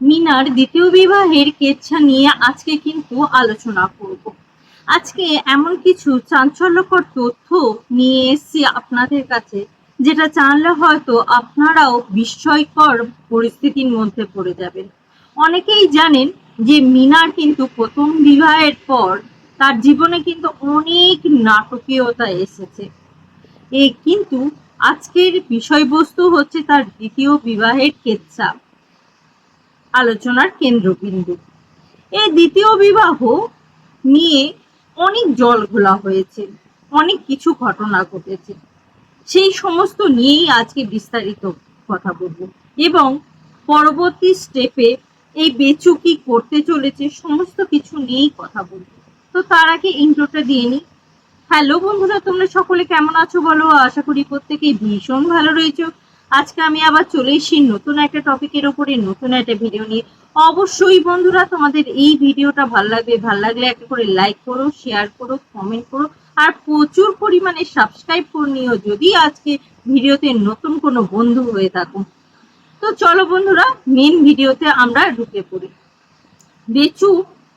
মিনার দ্বিতীয় বিবাহের কেচ্ছা নিয়ে আজকে কিন্তু আলোচনা করব। আজকে এমন কিছু চাঞ্চল্যকর তথ্য নিয়ে এসেছি আপনাদের কাছে, যেটা জানলে হয়তো আপনারাও বিস্ময়কর পরিস্থিতির মধ্যে পড়ে যাবেন। অনেকেই জানেন যে মিনার কিন্তু প্রথম বিবাহের পর তার জীবনে কিন্তু অনেক নাটকীয়তা এসেছে। এ কিন্তু আজকের বিষয়বস্তু হচ্ছে তার দ্বিতীয় বিবাহের কেচ্ছা। আলোচনার কেন্দ্রবিন্দু। এই দ্বিতীয় বিবাহ নিয়ে অনেক জল ঘোলা হয়েছে, অনেক কিছু ঘটনা ঘটেছে। সেই সমস্ত নিয়েই আজকে বিস্তারিত কথা বলব এবং পরবর্তী স্টেপে এই বেচু কি করতে চলেছে, সমস্ত কিছু নিয়েই কথা বলব। তো তার আগে ইন্ট্রোটা দিয়ে নিই। হ্যালো বন্ধুরা, তোমরা সকলে কেমন আছো বলো? আশা করি প্রত্যেকেই ভীষণ ভালো রয়েছো। আজকে আমি আবার চলে এসেছি নতুন একটা টপিকের উপরে, নতুন একটা ভিডিও নিয়ে। অবশ্যই বন্ধুরা, তোমাদের এই ভিডিওটা ভালো লাগবে, ভালো লাগলে একটা করে লাইক করো শেয়ার করো কমেন্ট করো, আর প্রচুর পরিমাণে সাবস্ক্রাইব করে নিও যদি আজকে ভিডিওতে নতুন কোনো বন্ধু হয়ে থাকো। তো চলো বন্ধুরা মেন ভিডিওতে আমরা ঢুকে পড়ি। বেচু,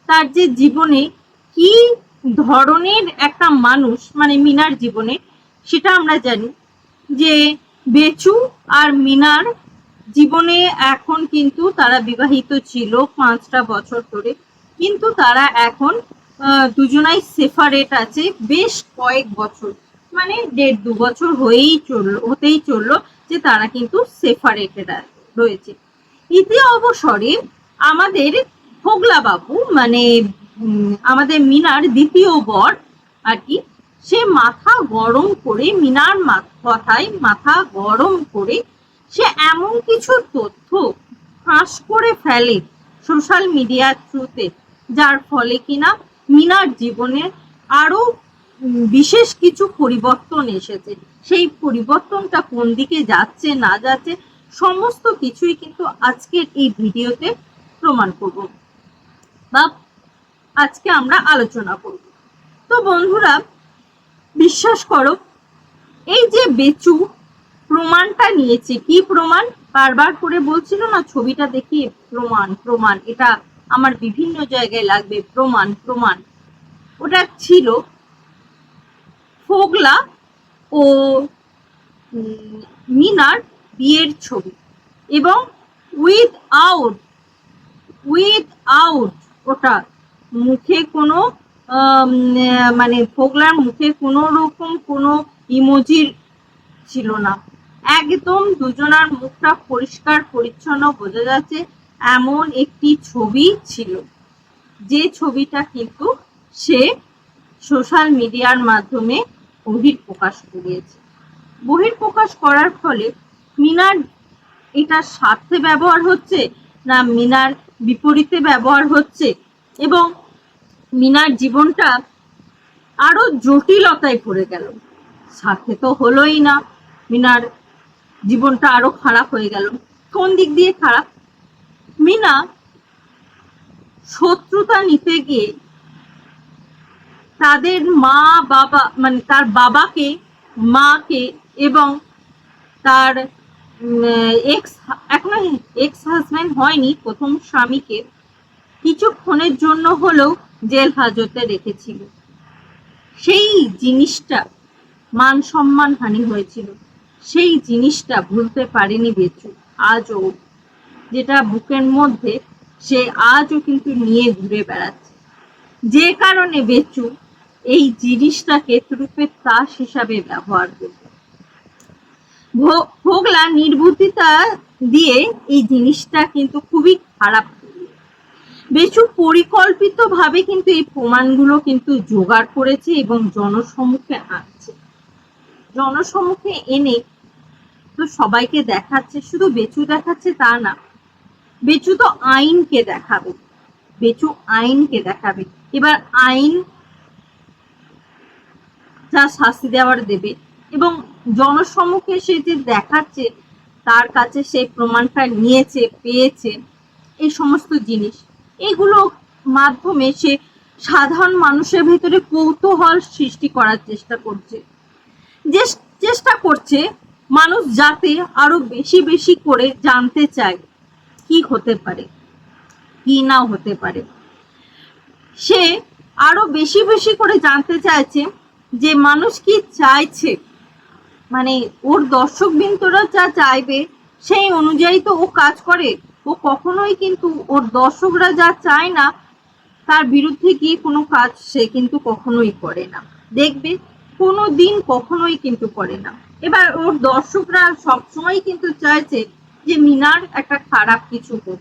তার যে জীবনে কি ধরনের একটা মানুষ মানে মিনার জীবনে, সেটা আমরা জানি যে বেচু আর মিনার জীবনে এখন কিন্তু তারা বিবাহিত ছিল পাঁচটা বছর ধরে। কিন্তু তারা এখন দুজনাই সেফারেট আছে বেশ কয়েক বছর। মানে দেড় দু বছর হয়েই চলল হতেই চলল যে তারা কিন্তু সেফারেটেড রয়েছে। ইতি অবসরে আমাদের হোগলা বাবু মানে আমাদের মিনার দ্বিতীয় বর আর কি সে মাথা গরম করে, মিনার কথায় মাথা গরম করে, সে এমন কিছু তথ্য ফাঁস করে ফেলে সোশ্যাল মিডিয়ার থ্রুতে যার ফলে কিনা মিনার জীবনে আরও বিশেষ কিছু পরিবর্তন এসেছে। সেই পরিবর্তনটা কোন দিকে যাচ্ছে, না যাচ্ছে, সমস্ত কিছুই কিন্তু আজকের এই ভিডিওতে প্রমাণ করব। বা আজকে আমরা আলোচনা করব। তো বন্ধুরা বিশ্বাস করো, এই যে বেচু, প্রমাণটা নিয়েছে। কি প্রমাণ? বারবার করে বলছিল না, ছবিটা দেখিয়ে প্রমাণ প্রমাণ, এটা আমার বিভিন্ন জায়গায় লাগবে, প্রমাণ প্রমাণ। ওটা ছিল ফোগলা ও মিনার বিয়ের ছবি। এবং উইথ আউট উইথ আউট ওটা মুখে কোনো মানে ফোগলার মুখে কোনো রকম কোনো ইমোজির ছিল না। একদম দুজনার মুখটা পরিষ্কার, পরিচ্ছন্ন বোঝা যাচ্ছে, এমন একটি ছবি ছিল। যে ছবিটা কিন্তু সে সোশ্যাল মিডিয়ার মাধ্যমে বহির প্রকাশ করিয়েছে। বহির প্রকাশ করার ফলে মিনার এটা স্বার্থে ব্যবহার হচ্ছে না মিনার বিপরীতে ব্যবহার হচ্ছে? এবং মিনার জীবনটা আরও জটিলতায় পড়ে গেল। সাথে তো হলোই না, মিনার জীবনটা আরও খারাপ হয়ে গেল। কোন দিক দিয়ে খারাপ? মিনা শত্রুতা নিতে গিয়ে তাদের মা বাবা মানে তার বাবাকে, মাকে এবং তার এক্স এখন এক্স হাজব্যান্ড হয়নি, প্রথম স্বামীকে। কিছুক্ষণের জন্য হলেও জেল হাজতে রেখেছিল। সেই জিনিসটা মান সম্মান হানি হয়েছিল। সেই জিনিসটা ভুলতে পারেনি বেচু, আজও। যেটা বুকের মধ্যে, সে আজও কিন্তু নিয়ে ঘুরে বেড়াচ্ছে। যে কারণে বেচু এই জিনিসটাকে রূপে তাস হিসাবে ব্যবহার করবে ভোগলা নির্বুদ্ধিতা দিয়ে এই জিনিসটা কিন্তু খুবই খারাপ করল। বেচু পরিকল্পিত ভাবে কিন্তু এই প্রমাণগুলো কিন্তু জোগাড় করেছে এবং জনসম্মুখে আনছে জনসম্মুখে এনে তো সবাইকে দেখাচ্ছে, শুধু বেচু দেখাচ্ছে তা না, বেচু তো আইনকে দেখাবে, বেচু আইনকে দেখাবে এবার আইন যা শাস্তি দেওয়ার দেবে এবং জনসম্মুখে সে যে দেখাচ্ছে, তার কাছে সেই প্রমাণটা নিয়েছে, পেয়েছে, এই সমস্ত জিনিস এগুলো মাধ্যমে সে সাধারণ মানুষের ভেতরে কৌতূহল সৃষ্টি করার চেষ্টা করছে। যে চেষ্টা করছে মানুষ যাতে আরও বেশি বেশি করে জানতে চায় কি হতে পারে, কি না হতে পারে। সে আরও বেশি বেশি করে জানতে চাইছে যে মানুষ কি চাইছে। মানে ওর দর্শক বিন্দুরা যা চাইবে সেই অনুযায়ী তো ও কাজ করে। ও কখনোই কিন্তু ওর দর্শকরা যা চায় না, তার বিরুদ্ধে গিয়ে কোনো কাজ সে কিন্তু কখনোই করে না। দেখবে, কোনো দিন কখনোই কিন্তু করে না। এবার ওর দর্শকরা সবসময় কিন্তু চাইছে যে মিনার একটা খারাপ কিছু হোক।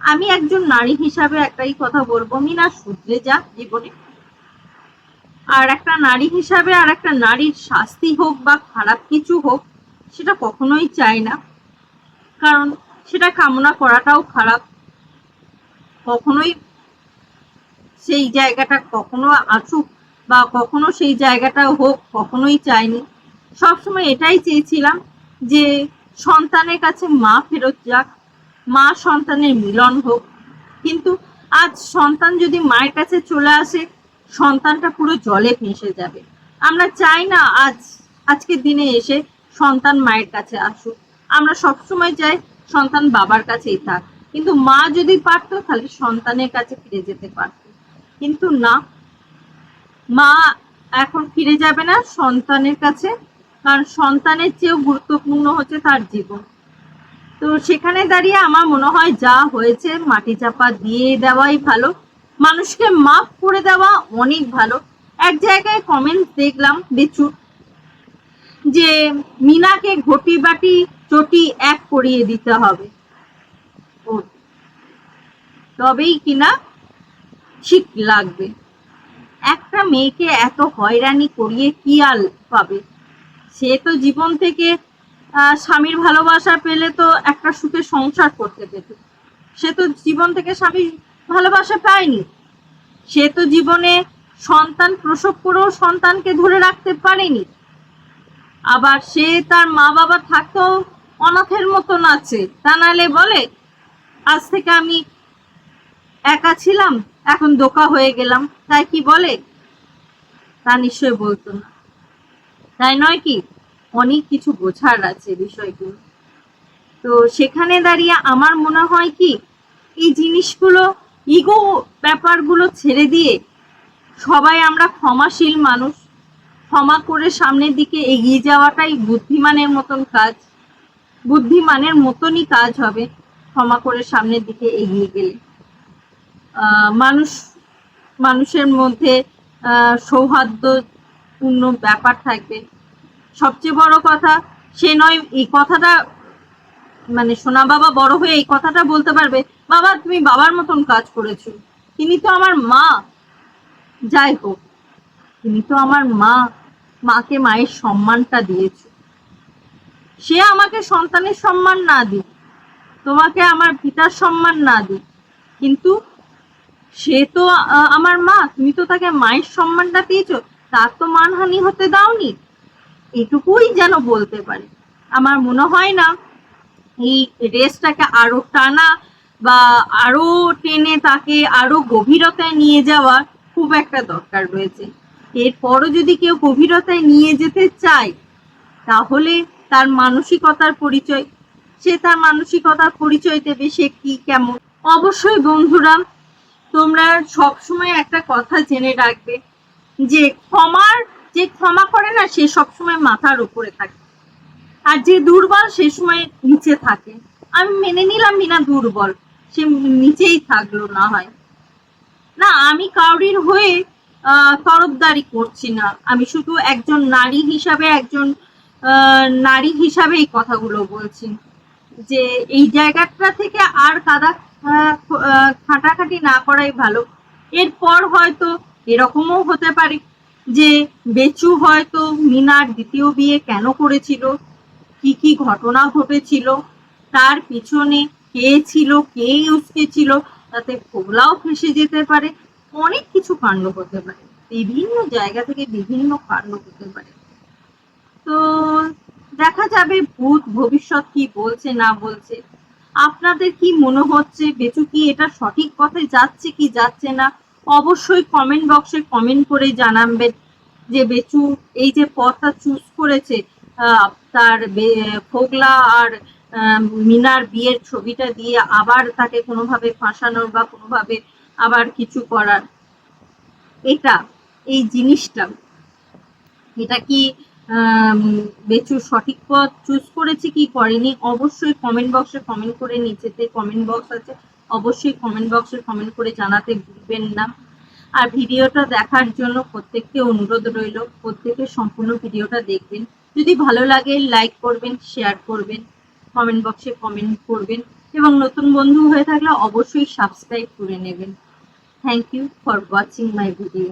আমি একজন নারী হিসাবে একটাই কথা বলব, মিনা শুধরে যাক জীবনে। আর একটা নারী হিসাবে আর একটা নারীর শাস্তি হোক বা খারাপ কিছু হোক, সেটা কখনোই চাই না। কারণ সেটা কামনা করাটাও খারাপ। কখনোই সেই জায়গাটা কখনো আসুক বা কখনো সেই জায়গাটা হোক, কখনোই চাইনি। সবসময় এটাই চেয়েছিলাম যে সন্তানের কাছে মা ফেরত যাক, মা সন্তানের মিলন হোক। কিন্তু আজ সন্তান যদি মায়ের কাছে চলে আসে, সন্তানটা পুরো জলে ভেসে যাবে। আমরা চাই না আজ, আজকের দিনে এসে সন্তান মায়ের কাছে আসুক। আমরা সবসময় চাই সন্তান বাবার কাছেই থাক। কিন্তু মা যদি পারতো, তাহলে সন্তানের কাছে ফিরে যেতে পারতো। কিন্তু না। মা এখন ফিরে যাবে না সন্তানের কাছে, কারণ সন্তানের চেয়েও গুরুত্বপূর্ণ হচ্ছে তার জীবন। তো সেখানে দাঁড়িয়ে আমার মনে হয় যা হয়েছে, মাটি চাপা দিয়ে দেওয়াই ভালো। মানুষকে মাফ করে দেওয়া অনেক ভালো। এক জায়গায় কমেন্ট দেখলাম বেচুর যে মিনাকে ঘটি বাটি চটি এক করিয়ে দিতে হবে। তবেই কিনা ঠিক লাগবে। একটা মেয়েকে এত হয়রানি করিয়ে কি আর পাবে? সে তো জীবন থেকে স্বামীর ভালোবাসা পেলে তো একটা সুখে সংসার করতে পেত। সে তো জীবন থেকে স্বামীর ভালোবাসা পায়নি। সে তো জীবনে সন্তান প্রসব করেও সন্তানকে ধরে রাখতে পারেনি। আবার সে তার মা বাবা থাকতেও অনাথের মতন আছে। তা নাহলে বলে, আজ থেকে আমি একা ছিলাম, এখন দোকা হয়ে গেলাম। তাই কি বলে? তা নিশ্চয় বলতো না। তাই নয় কি, অনেক কিছু বোঝার আছে বিষয়গুলো তো সেখানে দাঁড়িয়ে আমার মনে হয় কি, এই জিনিসগুলো, ইগো ব্যাপারগুলো ছেড়ে দিয়ে সবাই আমরা ক্ষমাশীল মানুষ। ক্ষমা করে সামনের দিকে এগিয়ে যাওয়াটাই বুদ্ধিমানের মতন কাজ। বুদ্ধিমানের মতনই কাজ হবে। ক্ষমা করে সামনের দিকে এগিয়ে গেলে। মানুষ, মানুষের মধ্যে সৌহার্দ্যপূর্ণ ব্যাপার থাকবে। সবচেয়ে বড় কথা, সে নয়, এই কথাটা মানে সোনা বাবা বড় হয়ে এই কথাটা বলতে পারবে, বাবা, তুমি বাবার মতন কাজ করেছ। তিনি তো আমার মা। যাই হোক, তিনি তো আমার মা। মাকে মায়ের সম্মানটা দিয়েছ। সে আমাকে সন্তানের সম্মান না দিক, তোমাকে আমার পিতার সম্মান না দিক। কিন্তু সে তো আমার মা, তুমি তো তাকে মায়ের সম্মানটা দিয়েছ, তার তো মানহানি হতে দাওনি। এটুকুই যেন বলতে পারে। আমার মনে হয় না এই রেসটাকে আরও টানা বা আরও টেনে তাকে আরও গভীরতায় নিয়ে যাওয়া খুব একটা দরকার রয়েছে। এরপরও যদি কেউ গভীরতায় নিয়ে যেতে চায়, তাহলে তার মানসিকতার পরিচয় সে তার মানসিকতার পরিচয় দেবে সে কি কেমন। অবশ্যই বন্ধুরা তোমরা সবসময় একটা কথা জেনে রাখবে যে ক্ষমার যে ক্ষমা করে না সে সবসময় মাথার উপরে থাকে। আর যে দুর্বল সে সময় নিচে থাকে। আমি মেনে নিলাম বিনা দুর্বল সে নিচেই থাকল না হয়। না আমি কাউরির হয়ে আহ, তরফদারি করছি না। আমি শুধু একজন নারী হিসাবে একজন নারী হিসাবে এই কথাগুলো বলছি। যে এই জায়গাটা থেকে আর কাদা খাটাখাটি না করাই ভালো। এরপর হয়তো এরকমও হতে পারে যে বেচু হয়তো মিনার দ্বিতীয় বিয়ে কেন করেছিল, কি কি ঘটনা ঘটেছিল, তার পিছনে কে ছিল, কে উস্কে ছিল তাতে খোগলাও ফেসে যেতে পারে, অনেক কিছু কাণ্ড হতে পারে। বিভিন্ন জায়গা থেকে বিভিন্ন কাণ্ড হতে পারে। তো দেখা যাবে ভূত ভবিষ্যৎ কি বলছে, না বলছে। আপনাদের কি মনে হচ্ছে, বেচু কি এটা সঠিক পথে যাচ্ছে কি যাচ্ছে না? অবশ্যই কমেন্ট বক্সে কমেন্ট করে জানাবেন যে বেচু এই যে পথটা চুজ করেছে তার ফোগলা আর মিনার বিয়ের ছবিটা দিয়ে আবার তাকে কোনোভাবে ফাঁসানোর বা কোনোভাবে আবার কিছু করার। এটা, এই জিনিসটা। এটা কি বেচু সঠিক পথ চুজ করেছে কি করেনি, অবশ্যই কমেন্ট বক্সে কমেন্ট করে নিচেতে কমেন্ট বক্স আছে, অবশ্যই কমেন্ট বক্সে কমেন্ট করে জানাতে ভুলবেন না। আর ভিডিওটা দেখার জন্য প্রত্যেককে অনুরোধ রইল, প্রত্যেকে সম্পূর্ণ ভিডিওটা দেখবেন। যদি ভালো লাগে লাইক করবেন শেয়ার করবেন কমেন্ট বক্সে কমেন্ট করবেন, এবং নতুন বন্ধু হয়ে থাকলে অবশ্যই সাবস্ক্রাইব করে নেবেন। Thank you for watching my video